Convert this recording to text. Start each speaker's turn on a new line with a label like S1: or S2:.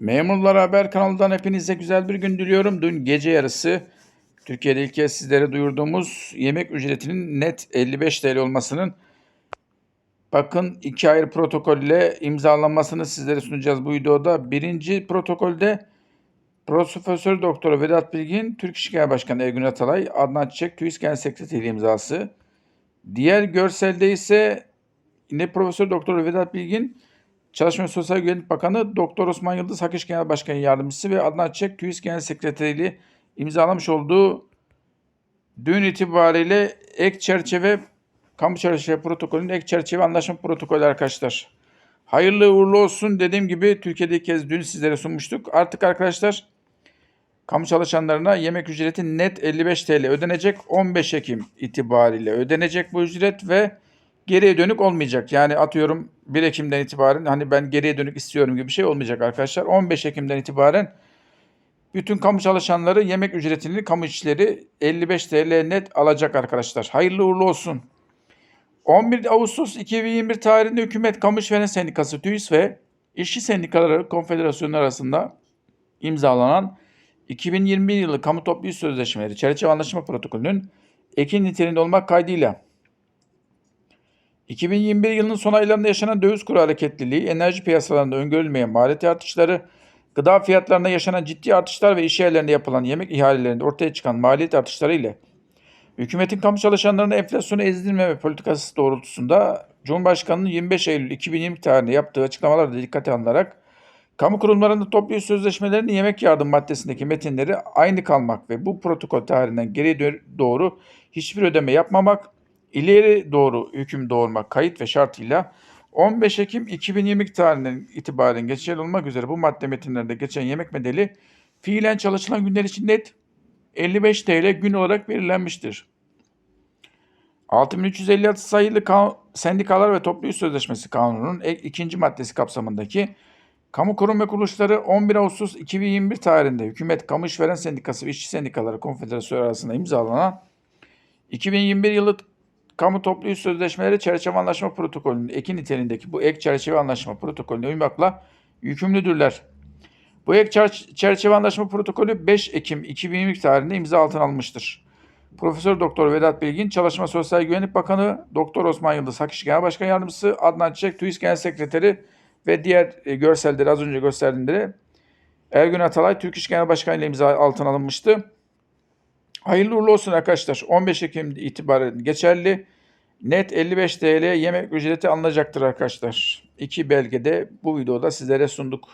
S1: Memurlar Haber kanalından hepinize güzel bir gün diliyorum. Dün gece yarısı Türkiye'de ilk kez sizlere duyurduğumuz yemek ücretinin net 55 TL olmasının bakın iki ayrı protokolle imzalanmasını sizlere sunacağız bu videoda. Birinci protokolde Profesör Doktor Vedat Bilgin, Türk İş Genel Başkanı Ergün Atalay, Adnan Çiçek, TÜİS Genel Sekreteri imzası. Diğer görselde ise yine Profesör Doktor Vedat Bilgin, Çalışma ve Sosyal Güvenlik Bakanı Doktor Osman Yıldız, Hak İş Genel Başkanı Yardımcısı ve Adnan Çiçek, TÜİS Genel Sekreteri imzalamış olduğu dün itibariyle ek çerçeve kamu çerçeve protokolünün ek çerçeve anlaşma protokolü arkadaşlar. Hayırlı uğurlu olsun dediğim gibi Türkiye'de ilk kez dün sizlere sunmuştuk. Artık arkadaşlar kamu çalışanlarına yemek ücreti net 55 TL ödenecek. 15 Ekim itibariyle ödenecek bu ücret ve geriye dönük olmayacak. Yani atıyorum 1 Ekim'den itibaren hani ben geriye dönük istiyorum gibi bir şey olmayacak arkadaşlar. 15 Ekim'den itibaren bütün kamu çalışanları yemek ücretini kamu işçileri 55 TL net alacak arkadaşlar. Hayırlı uğurlu olsun. 11 Ağustos 2021 tarihinde Hükümet Kamu İşveren Sendikası TÜİS ve İşçi Sendikaları Konfederasyonu arasında imzalanan 2021 yılı kamu toplu iş sözleşmeleri çerçeve anlaşma protokolünün ekin niteliğinde olmak kaydıyla 2021 yılının son aylarında yaşanan döviz kuru hareketliliği, enerji piyasalarında öngörülmeyen maliyet artışları, gıda fiyatlarında yaşanan ciddi artışlar ve iş yerlerinde yapılan yemek ihalelerinde ortaya çıkan maliyet artışları ile hükümetin kamu çalışanlarına enflasyonu ezdirmeme politikası doğrultusunda Cumhurbaşkanı'nın 25 Eylül 2020 tarihinde yaptığı açıklamalarda dikkate alınarak kamu kurumlarında toplu sözleşmelerinin yemek yardım maddesindeki metinleri aynı kalmak ve bu protokol tarihinden geriye doğru hiçbir ödeme yapmamak, ileri doğru hüküm doğurmak kayıt ve şartıyla 15 Ekim 2020 tarihinden itibaren geçerli olmak üzere bu madde metinlerinde geçen yemek bedeli fiilen çalışılan günler için net 55 TL gün olarak belirlenmiştir. 6356 sayılı Sendikalar ve Toplu İş Sözleşmesi Kanunu'nun ikinci maddesi kapsamındaki kamu kurum ve kuruluşları 11 Ağustos 2021 tarihinde Hükümet Kamu İşveren Sendikası ve İşçi Sendikaları Konfederasyonu arasında imzalanan 2021 yılı Kamu Toplu İş Sözleşmeleri Çerçeve Anlaşma Protokolü'nün eki niteliğindeki bu ek çerçeve anlaşma protokolüne uymakla yükümlüdürler. Bu ek çer- çerçeve anlaşma protokolü 5 Ekim 2020 tarihinde imza altına almıştır. Profesör Doktor Vedat Bilgin, Çalışma Sosyal Güvenlik Bakanı, Doktor Osman Yıldız, Hak İş Genel Başkan Yardımcısı, Adnan Çiçek, TÜİS Genel Sekreteri ve diğer e, görselleri az önce gösterdiğimde Ergün Atalay, Türk İş Genel Başkanı ile imza altına alınmıştı. Hayırlı uğurlu olsun arkadaşlar. 15 Ekim itibaren geçerli. Net 55 TL yemek ücreti alınacaktır arkadaşlar. İki belgede bu videoda sizlere sunduk.